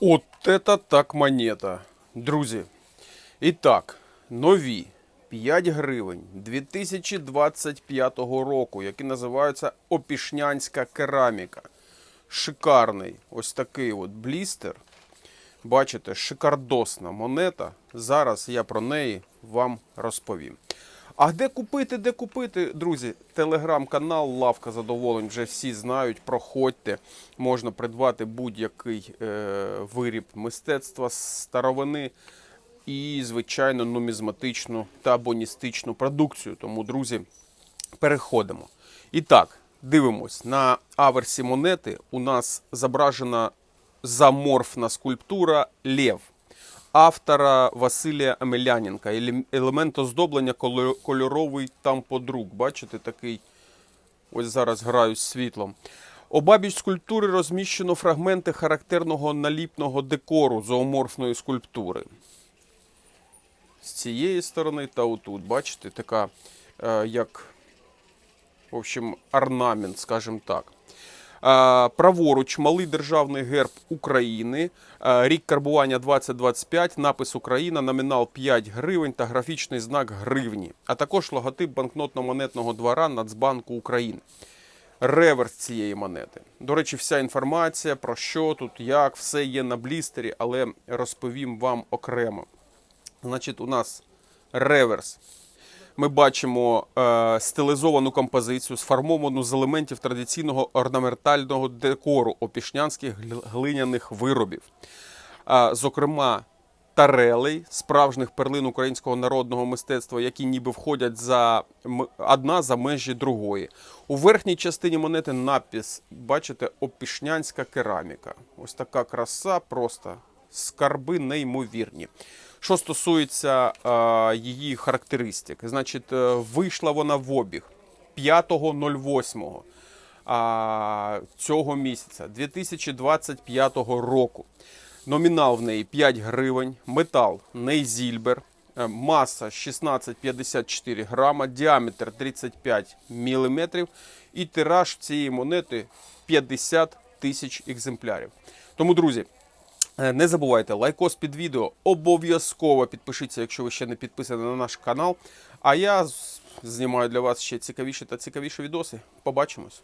От это так монета. Друзі. І так, нові 5 гривень 2025 року, які називаються Опішнянська кераміка. Шикарний ось такий от блістер. Бачите, шикардосна монета. Зараз я про неї вам розповім. А де купити, де купити, друзі? Телеграм-канал Лавка задоволень вже всі знають. Проходьте, можна придбати будь-який е, виріб мистецтва старовини і, звичайно, нумізматичну та боністичну продукцію. Тому, друзі, переходимо. І так, дивимось на аверсі монети. У нас зображена заморфна скульптура Лев автора Василія Амеляненка. Елемент оздоблення кольоровий тамподрук. Бачите, такий. Ось зараз граю з світлом. Обабіч скульптури розміщено фрагменти характерного наліпного декору зооморфної скульптури. З цієї сторони та отут. Бачите, така е, як в общем, орнамент, скажімо так. Праворуч малий державний герб України, рік карбування 2025, напис Україна, номінал 5 гривень та графічний знак гривні, а також логотип банкнотно-монетного двора Нацбанку України. Реверс цієї монети. До речі, вся інформація про що тут, як, все є на блістері, але розповім вам окремо. Значить, у нас реверс ми бачимо е, стилізовану композицію, сформовану з елементів традиційного орнаментального декору опішнянських глиняних виробів. Е, зокрема, тарелей, справжніх перлин українського народного мистецтва, які ніби входять за одна за межі другої. У верхній частині монети напис, бачите, опішнянська кераміка. Ось така краса, просто скарби неймовірні. Що стосується е, її характеристик, значить, е, вийшла вона в обіг 5.08 а, цього місяця 2025 року. Номінал в неї 5 гривень, метал Нейзільбер, е, маса 1654 грама, діаметр 35 мм і тираж цієї монети 50 тисяч екземплярів. Тому, друзі, Не забувайте лайкос під відео. Обов'язково підпишіться, якщо ви ще не підписані на наш канал. А я знімаю для вас ще цікавіші та цікавіші відоси. Побачимось.